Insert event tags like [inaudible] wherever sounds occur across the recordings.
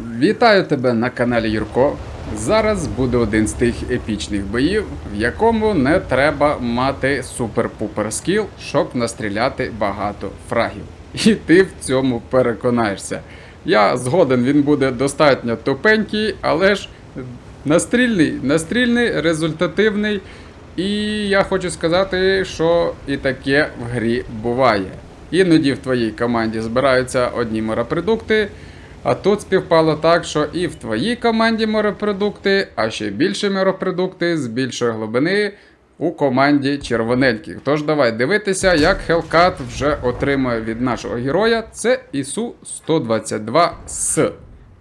Вітаю тебе на каналі Юрко. Зараз буде один з тих епічних боїв, в якому не треба мати супер-пупер скіл, щоб настріляти багато фрагів. І ти в цьому переконаєшся. Я згоден, він буде достатньо тупенький, але ж настрільний, настрільний, результативний. І я хочу сказати, що і таке в грі буває. Іноді в твоїй команді збираються одні морепродукти, а тут співпало так, що і в твоїй команді морепродукти, а ще більше морепродукти з більшої глибини у команді червоненьких. Тож давай дивитися, як Hellcat вже отримує від нашого героя. Це ісу 122 с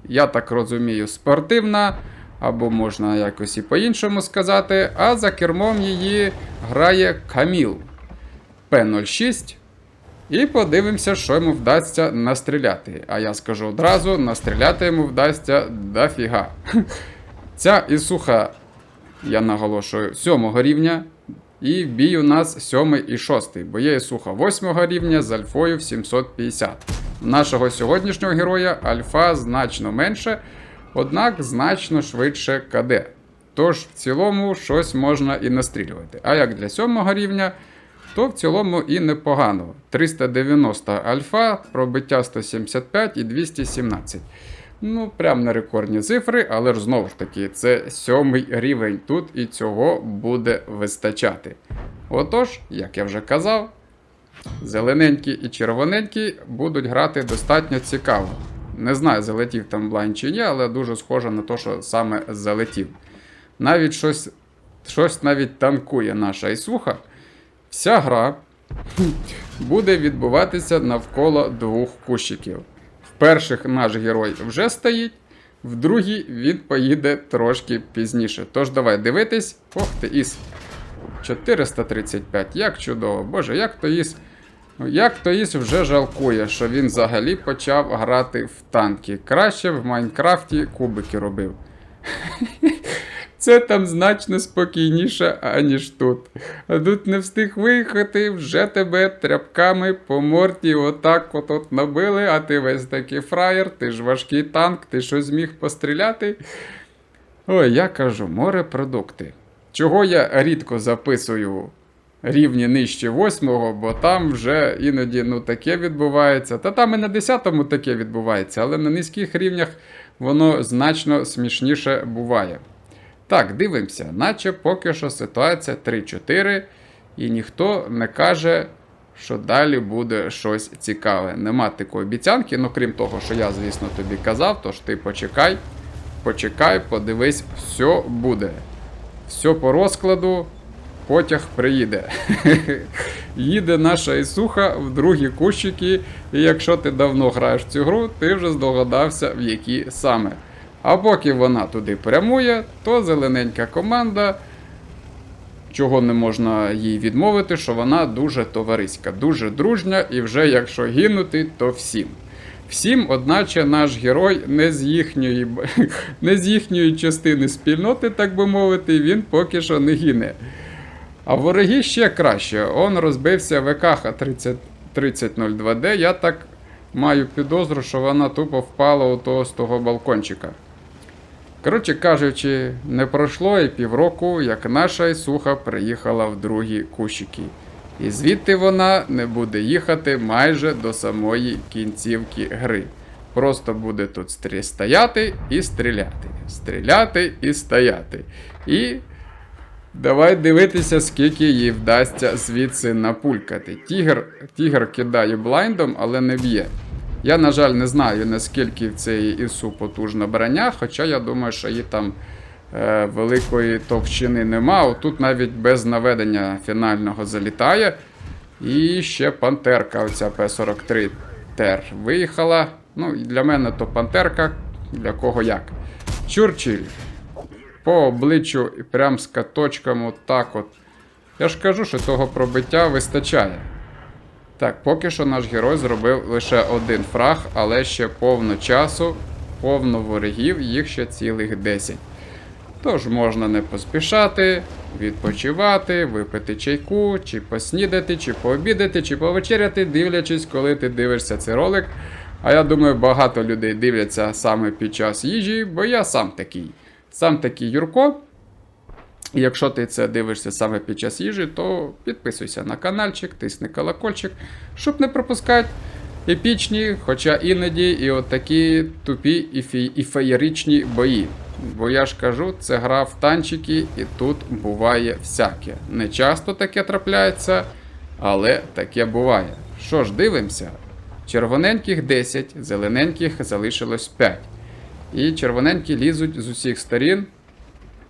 Я так розумію, спортивна, або можна якось і по-іншому сказати. А за кермом її грає Каміл П06. І подивимося, що йому вдасться настріляти. А я скажу одразу: настріляти йому вдасться дофіга. [laughs] Ця ісуха, я наголошую, 7 рівня. І бій у нас 7 і 6, бо є ісуха 8 рівня з альфою в 750. Нашого сьогоднішнього героя альфа значно менше, однак значно швидше КД. Тож в цілому щось можна і настрілювати. А як для 7 рівня, то в цілому і непогано. 390 альфа, пробиття 175 і 217. Ну, прям не рекордні цифри, але ж знову ж таки, це сьомий рівень тут і цього буде вистачати. Отож, як я вже казав, зелененькі і червоненькі будуть грати достатньо цікаво. Не знаю, залетів там блайн чи ні, але дуже схоже на те, що саме залетів. Навіть щось, щось навіть танкує наша Ісуха. Вся гра буде відбуватися навколо двох кущиків. В перших наш герой вже стоїть, в другій він поїде трошки пізніше. Тож давай дивитись. Ох ти іс. 435, як чудово. Боже, як то іс. Як то іс вже жалкує, що він взагалі почав грати в танки. Краще в Майнкрафті кубики робив. Це там значно спокійніше, аніж тут. А тут не встиг виїхати, вже тебе тряпками по морді отак от, от набили, а ти весь такий фраєр, ти ж важкий танк, ти що зміг постріляти. Ой, я кажу, морепродукти. Чого я рідко записую рівні нижче восьмого, бо там вже іноді ну, таке відбувається. Та там і на 10-му таке відбувається, але на низьких рівнях воно значно смішніше буває. Так, дивимося, наче поки що ситуація 3-4, і ніхто не каже, що далі буде щось цікаве. Нема такої обіцянки, ну крім того, що я, звісно, тобі казав, тож ти почекай, почекай, подивись, все буде. Все по розкладу, потяг приїде. [laughs] Їде наша Ісуха в другі кущики, і якщо ти давно граєш в цю гру, ти вже здогадався, в які саме. А поки вона туди прямує, то зелененька команда, чого не можна їй відмовити, що вона дуже товариська, дуже дружня, і вже якщо гинути, то всім. Всім, одначе, наш герой не з їхньої [laughs] не з їхньої частини спільноти, так би мовити, він поки що не гине. А вороги ще краще. Он розбився ВКХ 3002D. Я так маю підозру, що вона тупо впала у того з того балкончика. Коротше кажучи, не пройшло і півроку, як наша Ісуха приїхала в другі кущики. І звідти вона не буде їхати майже до самої кінцівки гри. Просто буде тут стояти і стріляти. Стріляти і стояти. І давай дивитися, скільки їй вдасться звідси напулькати. Тігр, тігр кидає блайндом, але не б'є. Я, на жаль, не знаю, наскільки в цієї ІСУ потужна броня, хоча я думаю, що її там е, великої товщини нема. Отут навіть без наведення фінального залітає. І ще пантерка, оця П-43 Тер виїхала. Ну, для мене то пантерка, для кого як. Чурчіль. По обличчю прям з каточком отак от. Я ж кажу, що того пробиття вистачає. Так, поки що наш герой зробив лише один фраг, але ще повно часу, повно ворогів, їх ще цілих 10. Тож можна не поспішати, відпочивати, випити чайку, чи поснідати, чи пообідати, чи повечеряти, дивлячись, коли ти дивишся цей ролик. А я думаю, багато людей дивляться саме під час їжі, бо я сам такий. Сам такий Юрко. Якщо ти це дивишся саме під час їжі, то підписуйся на каналчик, тисни колокольчик, щоб не пропускати епічні, хоча іноді і от такі тупі і, фі- і феєричні бої. Бо я ж кажу, це гра в танчики, і тут буває всяке. Не часто таке трапляється, але таке буває. Що ж, дивимося. Червоненьких 10, зелененьких залишилось 5. І червоненькі лізуть з усіх сторін,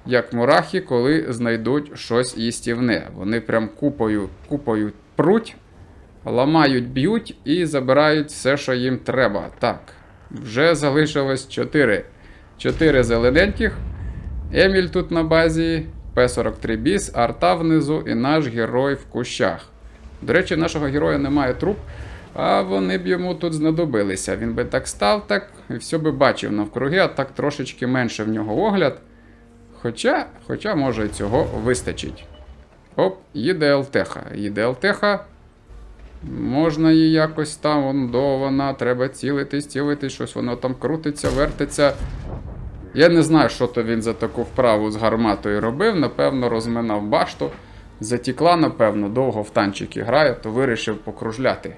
як мурахи, коли знайдуть щось їстівне. Вони прям купою, купою пруть, ламають, б'ють і забирають все, що їм треба. Так, вже залишилось 4. 4 зелененьких. Еміль тут на базі, П-43 біс, арта внизу і наш герой в кущах. До речі, нашого героя немає труп, а вони б йому тут знадобилися. Він би так став, так і все би бачив навкруги, а так трошечки менше в нього огляд. Хоча, хоча може цього вистачить. Оп, їде ЛТХ. Їде ЛТХ. Можна її якось там, вон до вона, треба цілитись, цілитись, щось воно там крутиться, вертиться. Я не знаю, що то він за таку вправу з гарматою робив. Напевно, розминав башту. Затікла, напевно, довго в танчики грає, то вирішив покружляти.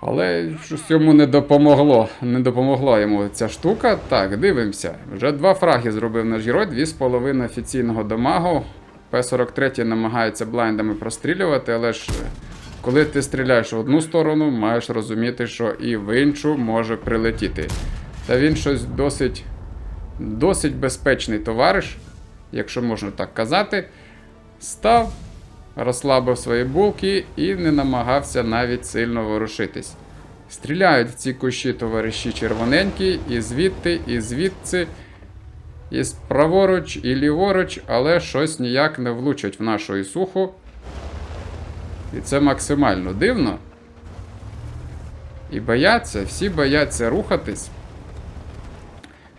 Але щось йому не допомогло. Не допомогла йому ця штука. Так, дивимося. Вже два фраги зробив наш герой, 2,5 офіційного дамагу. П-43 намагається блайндами прострілювати, але ж е, коли ти стріляєш в одну сторону, маєш розуміти, що і в іншу може прилетіти. Та він щось досить, досить безпечний товариш, якщо можна так казати. Став, розслабив свої булки і не намагався навіть сильно ворушитись. Стріляють в ці кущі товариші червоненькі, і звідти, і звідси, і праворуч, і ліворуч, але щось ніяк не влучать в нашу ісуху. І це максимально дивно. І бояться, всі бояться рухатись.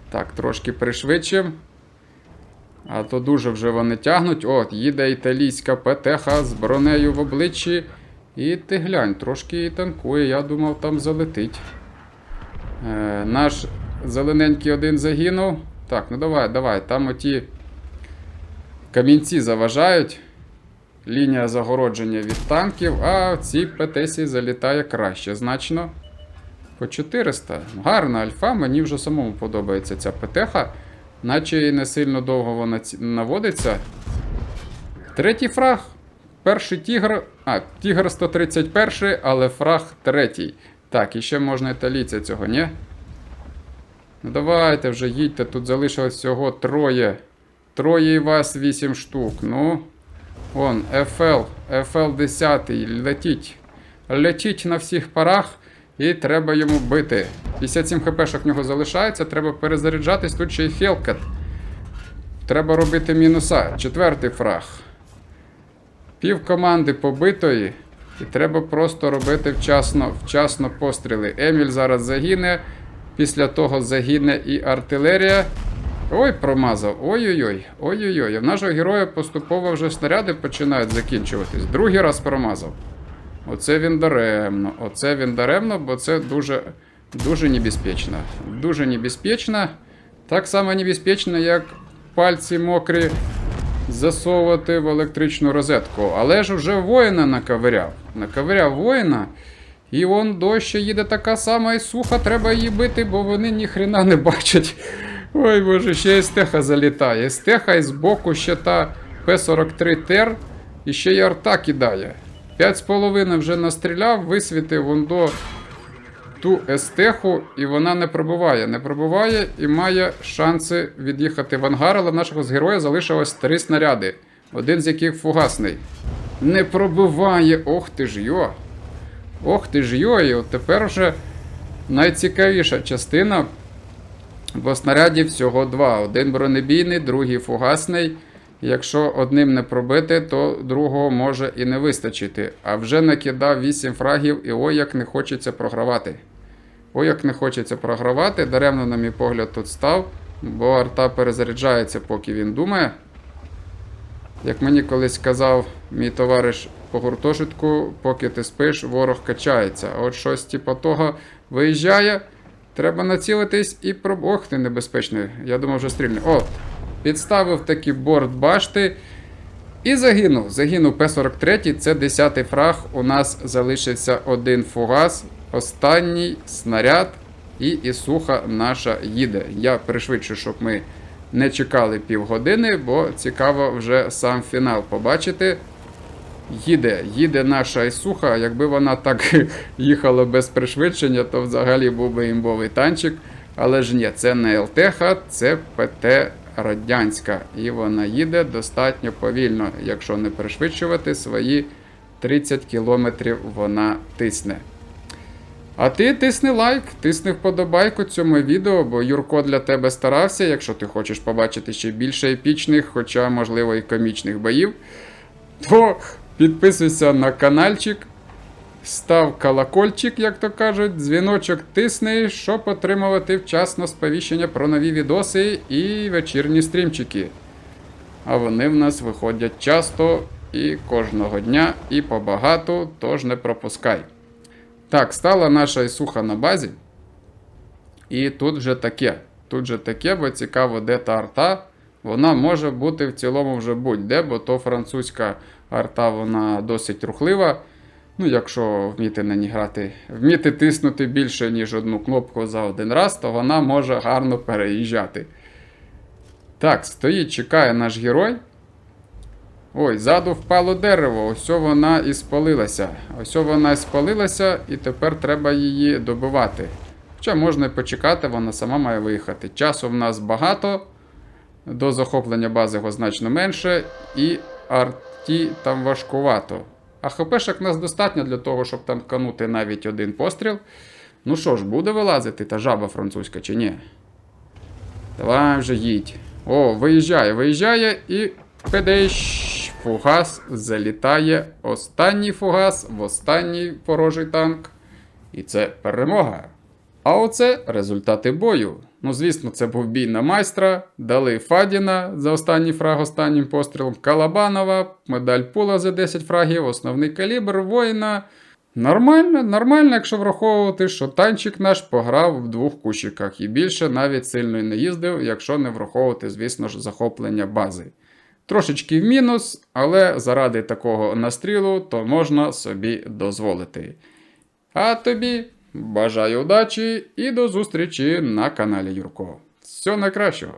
Так, трошки пришвидшимо. А то дуже вже вони тягнуть. От, їде італійська ПТХ з бронею в обличчі. І ти глянь, трошки і танкує, я думав, там залетить. Е, наш зелененький один загинув. Так, ну давай, давай. Там оті камінці заважають. Лінія загородження від танків, а в цій ПТСі залітає краще значно. По 400. Гарна альфа, мені вже самому подобається ця ПТХ. Наче і не сильно довго вона наводиться. Третій фраг. Перший тігр. А, тігр 131, але фраг третій. Так, і ще можна італійця цього, ні? Ну давайте вже їдьте, тут залишилось всього троє. Троє і вас вісім штук. Ну. Вон, FL, FL 10, летіть. Летіть на всіх парах. І треба йому бити. 57 хпшок в нього залишається, треба перезаряджатись, тут ще й Хелкет. Треба робити мінуса. Четвертий фраг. Пів команди побитої. І треба просто робити вчасно, вчасно постріли. Еміль зараз загине. Після того загине і артилерія. Ой, промазав. Ой-ой-ой. Ой-ой-ой. В нашого героя поступово вже снаряди починають закінчуватись. Другий раз промазав. Оце він даремно. Оце він даремно, бо це дуже, дуже небезпечно. Дуже небезпечно. Так само небезпечно, як пальці мокрі засовувати в електричну розетку. Але ж вже воїна наковиряв. Наковиряв воїна. І он дощ їде така сама і суха, треба її бити, бо вони ніхрена не бачать. Ой боже, ще естеха залітає. Естеха і збоку ще та П-43 Тер, і ще й арта кидає. 5,5 вже настріляв, висвітив вон до ту естеху, і вона не пробуває. Не пробуває і має шанси від'їхати в ангар, але в нашого з героя залишилось три снаряди, один з яких фугасний. Не пробиває, ох ти ж йо. Ох ти ж йо, і от тепер вже найцікавіша частина. Бо снарядів всього два. Один бронебійний, другий фугасний. Якщо одним не пробити, то другого може і не вистачити. А вже накидав 8 фрагів, і ой, як не хочеться програвати. Ой, як не хочеться програвати. Даремно, на мій погляд, тут став, бо арта перезаряджається, поки він думає. Як мені колись казав мій товариш по гуртожитку, поки ти спиш, ворог качається. А от щось типу того виїжджає, треба націлитись і проб... Небезпечний. Я думав, вже стрільне. О, підставив такі борт башти. І загинув. Загинув П-43, це 10-й фраг. У нас залишився один фугас, останній снаряд, і Ісуха наша їде. Я пришвидшу, щоб ми не чекали півгодини, бо цікаво вже сам фінал побачити. Їде, їде наша Ісуха. Якби вона так [laughs] їхала без пришвидшення, то взагалі був би імбовий танчик. Але ж ні, це не ЛТХ, це ПТ радянська. І вона їде достатньо повільно. Якщо не пришвидшувати, свої 30 кілометрів вона тисне. А ти тисни лайк, тисни вподобайку цьому відео, бо Юрко для тебе старався, якщо ти хочеш побачити ще більше епічних, хоча, можливо, і комічних боїв, то підписуйся на каналчик, став колокольчик, як то кажуть, дзвіночок тисни, щоб отримувати вчасно сповіщення про нові відоси і вечірні стрімчики. А вони в нас виходять часто і кожного дня, і побагато, тож не пропускай. Так, стала наша Ісуха на базі. І тут вже таке. Тут же таке, бо цікаво, де та арта. Вона може бути в цілому вже будь-де, бо то французька арта, вона досить рухлива. Ну, якщо вміти на ній грати, вміти тиснути більше, ніж одну кнопку за один раз, то вона може гарно переїжджати. Так, стоїть, чекає наш герой. Ой, ззаду впало дерево, ось вона і спалилася. Ось вона і спалилася, і тепер треба її добивати. Хоча можна почекати, вона сама має виїхати. Часу в нас багато, до захоплення бази його значно менше, і арті там важкувато. А ХПшок нас достатньо для того, щоб там канути навіть один постріл. Ну що ж, буде вилазити та жаба французька чи ні? Давай вже їдь. О, виїжджає, виїжджає і педещ. Фугас залітає. Останній фугас в останній ворожий танк. І це перемога. А оце результати бою. Ну, звісно, це був бій на майстра. Дали Фадіна за останній фраг останнім пострілом. Калабанова, медаль пула за 10 фрагів, основний калібр воїна. Нормально, нормально, якщо враховувати, що танчик наш пограв в двох кущиках і більше навіть сильно не їздив, якщо не враховувати, звісно ж, захоплення бази. Трошечки в мінус, але заради такого настрілу то можна собі дозволити. А тобі бажаю удачі і до зустрічі на каналі Юрко. Всього найкращого!